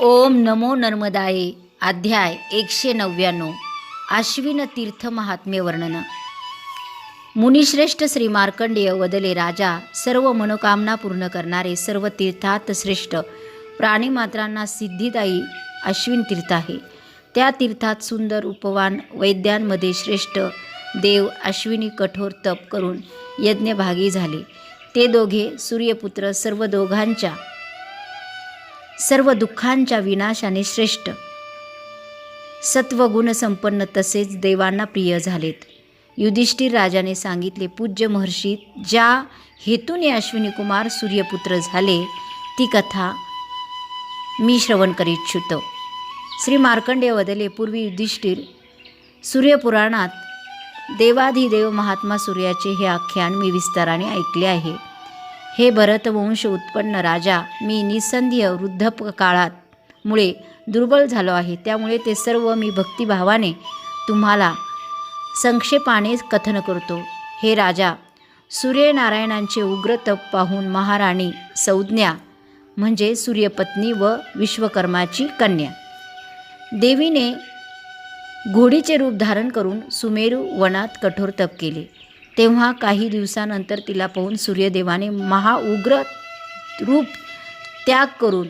ओम नमो नर्मदाये अध्याय एकशे नव्याण्णव आश्विन तीर्थ महात्म्य वर्णन. मुनिश्रेष्ठ श्री मार्कंडेय वदले राजा सर्व मनोकामना पूर्ण करणारे सर्व तीर्थात श्रेष्ठ प्राणीमात्रांना सिद्धिदायी अश्विन तीर्थ आहे. त्या तीर्थात सुंदर उपवान वैद्यांमध्ये श्रेष्ठ देव अश्विनी कठोर तप करून यज्ञभागी झाले. ते दोघे सूर्यपुत्र सर्व दोघांच्या सर्व दुःखांच्या विनाशाने श्रेष्ठ. सत्वगुण संपन्न तसेच देवांना प्रिय झालेत. युधिष्ठिर राजाने सांगितले पूज्य महर्षी ज्या हेतूने अश्विनी कुमार सूर्यपुत्र झाले ती कथा मी श्रवण करी इच्छितो. श्री मार्कंडेय वदले पूर्वी युधिष्ठिर सूर्यपुराणात देवाधिदेव महात्मा सूर्याचे हे आख्यान मी विस्ताराने ऐकले आहे. हे भरतवंश उत्पन्न राजा मी निसंध्य वृद्ध काळात मुळे दुर्बल झालो आहे. त्यामुळे ते सर्व मी भक्तिभावाने तुम्हाला संक्षेपाने कथन करतो. हे राजा सूर्यनारायणांचे उग्र तप पाहून महाराणी संज्ञा म्हणजे सूर्यपत्नी व विश्वकर्माची कन्या. देवीने घोडीचे रूप धारण करून सुमेरू वनात कठोर तप केले. तेव्हा काही दिवसानंतर तिला पाहून सूर्यदेवाने महाउग्र रूप त्याग करून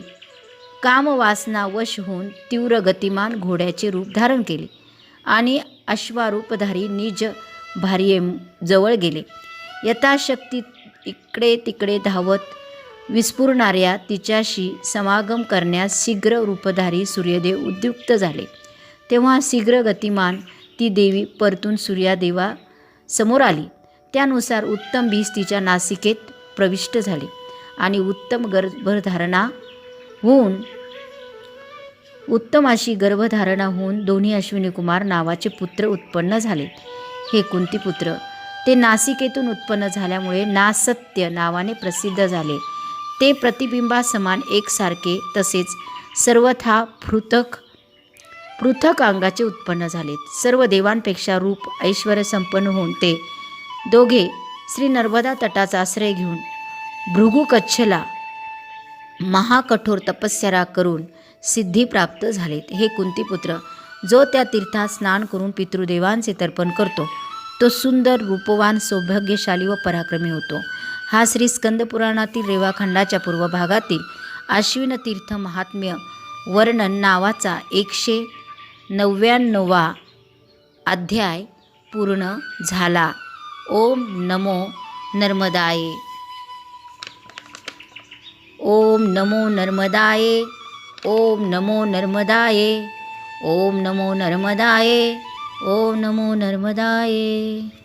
कामवासना वश होऊन तीव्र गतिमान घोड्याचे रूप धारण केले आणि अश्वारूपधारी निज भार्ये जवळ गेले. यथाशक्ती इकडे तिकडे धावत विस्फुरणाऱ्या तिच्याशी समागम करण्यास शीघ्र रूपधारी सूर्यदेव उद्युक्त झाले. तेव्हा शीघ्र गतिमान ती देवी परतून सूर्यादेवा समोर आली. त्यानुसार उत्तम बीज तिच्या नासिकेत प्रविष्ट झाले आणि उत्तम गर्भधारणा होऊन उत्तम अशी गर्भधारणा होऊन दोन्ही अश्विनी कुमार नावाचे पुत्र उत्पन्न झाले. हे कुंती पुत्र ते नासिकेतून उत्पन्न झाल्यामुळे नासत्य नावाने प्रसिद्ध झाले. ते प्रतिबिंबासमान एकसारखे तसेच सर्वथा पृथक पृथक अंगाचे उत्पन्न झाले. सर्व देवांपेक्षा रूप ऐश्वर संपन्न होऊन ते दोघे श्री नर्मदा तटाचा आश्रय घेऊन भृगुकच्छला महाकठोर तपस्या करून सिद्धी प्राप्त झालेत. हे कुंतीपुत्र जो त्या तीर्थात स्नान करून पितृदेवांचे तर्पण करतो तो सुंदर रूपवान सौभाग्यशाली व पराक्रमी होतो. हा श्री स्कंदपुराणातील रेवाखंडाच्या पूर्व भागातील आश्विन तीर्थ महात्म्य वर्णन नावाचा एकशे नव्याण्णवा अध्याय पूर्ण झाला. ओम नमो नर्मदाये. ओम नमो नर्मदाये ओम नमो नर्मदाये ओम नमो नर्मदाये ओम नमो नर्मदाये.